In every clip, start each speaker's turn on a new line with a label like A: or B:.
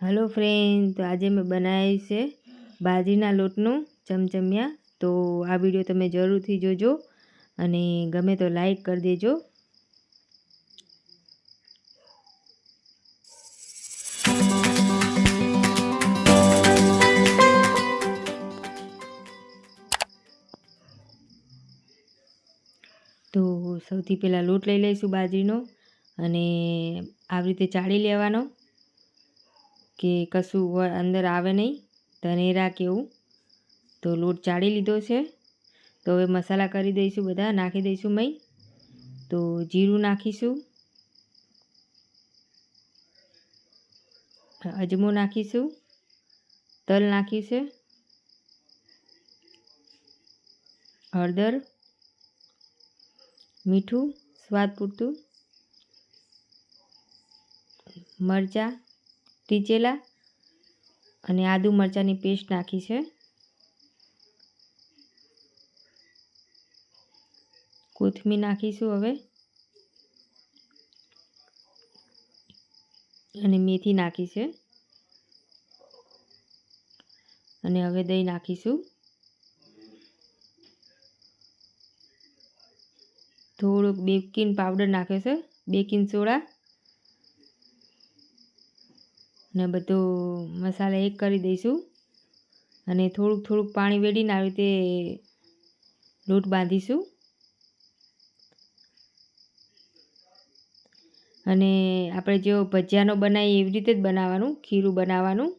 A: Hello friend તો આજે મેં બનાવ્યું છે બાજરીના લોટનું ચમચમિયા. તો આ વીડિયો તમે જરૂરથી જોજો અને ગમે તો લાઈક કરી દેજો. તો સૌથી પહેલાં લોટ લઈ લઈશું બાજરીનો અને આવી રીતે ચાળી લેવાનો. કે કશું અંદર આવે નહીં, ધનેરા કે એવું, તો લોટ ચાળી લીધો છે. તો હવે મસાલા કરી દઈશું બધા, નાખી દઈશું મેં તો જીરું નાખીશું. અજમો નાખીશું. તલ નાખ્યું છે. હળદર, મીઠું, સ્વાદ પૂરતું, મરચાં ટીચેલા અને આદુ મરચાંની પેસ્ટ નાખી છે. કોથમીર નાખીશું હવે. અને મેથી નાખી છે. અને હવે દહીં નાખીશું. થોડુંક બેકિંગ પાવડર નાખ્યો છે. બેકિંગ સોડા ને બધું મસાલા એક કરી દઈશું. અને થોડુંક થોડુંક પાણી વેડીને આવી રીતે લોટ બાંધીશું. અને આપણે જો ભજીયાનો બનાવીએ એવી રીતે જ બનાવવાનું, ખીરું બનાવવાનું.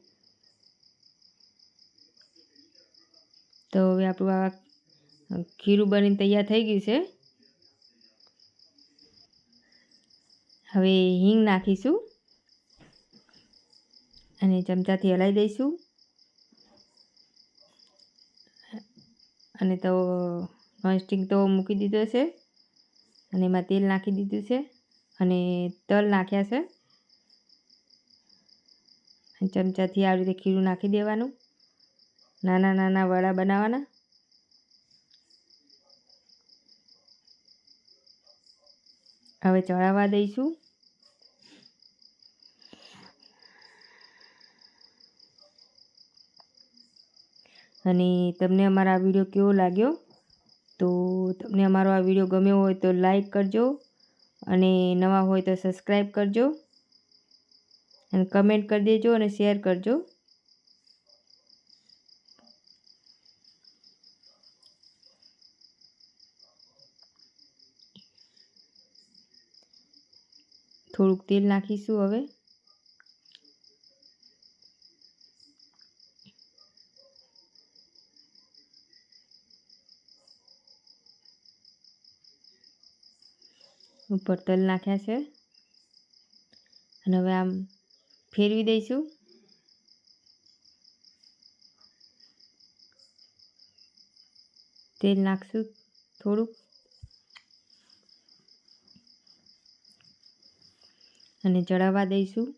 A: તો હવે આપણું આ ખીરું બનીને તૈયાર થઈ ગયું છે. હવે હિંગ નાખીશું. અને ચમચાથી હલાવી દઈશું. અને તો નોનસ્ટિક તો મૂકી દીધો છે. અને એમાં તેલ નાખી દીધું છે. અને તલ નાખ્યા છે. ચમચાથી આવી રીતે ખીરું નાખી દેવાનું. નાના નાના વડા બનાવવાના. હવે ચડાવવા દઈશું. અને તમને અમારો આ વીડિયો કેવો લાગ્યો? તો તમને અમારો આ વીડિયો ગમ્યો હોય તો લાઈક કરજો અને નવા હોય તો સબસ્ક્રાઈબ કરજો અને કમેન્ટ કરી દેજો અને શેર કરજો. થોડુંક તેલ નાખીશું હવે. ઉપર તલ નાખ્યા છે. અને હવે આમ ફેરવી દઈશું. તેલ નાખશું થોડુંક. અને ચડાવવા દઈશું.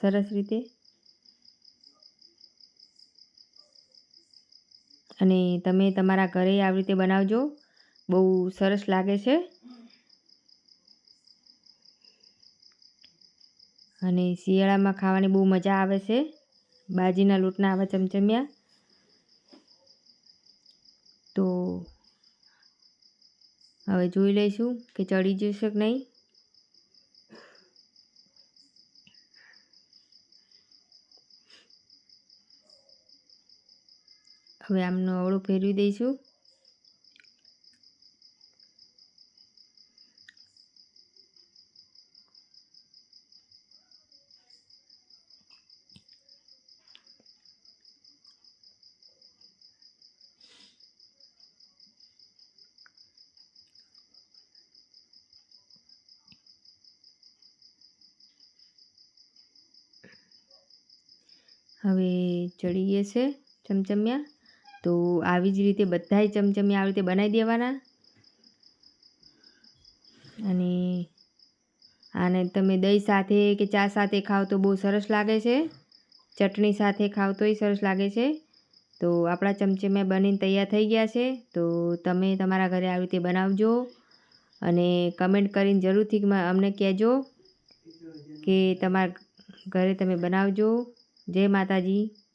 A: સરસ રીતે. અને તમે તમારા ઘરે આવી રીતે બનાવજો. બહુ સરસ લાગે છે. અને શિયાળામાં ખાવાની બહુ મજા આવે છે. બાજીના લોટના આવા ચમચમિયા. તો હવે જોઈ લઈશું કે ચડી જશે કે નહીં. હવે આમનો અવળો ફેરવી દઈશું. હવે ચડી ગયા છે ચમચમિયા. તો આવી જ રીતે બધાય ચમચમિયા આવી રીતે બનાવી દેવાના. અને આને તમે દહીં સાથે કે ચા સાથે ખાઓ તો બહુ સરસ લાગે છે. ચટણી સાથે ખાવ તોય સરસ લાગે છે. તો આપણા ચમચમિયા બનીને તૈયાર થઈ ગયા છે. તો તમે તમારા ઘરે આવી રીતે બનાવજો અને કમેન્ટ કરીને જરૂરથી અમને કહેજો કે તમારા ઘરે તમે બનાવજો. જય માતાજી.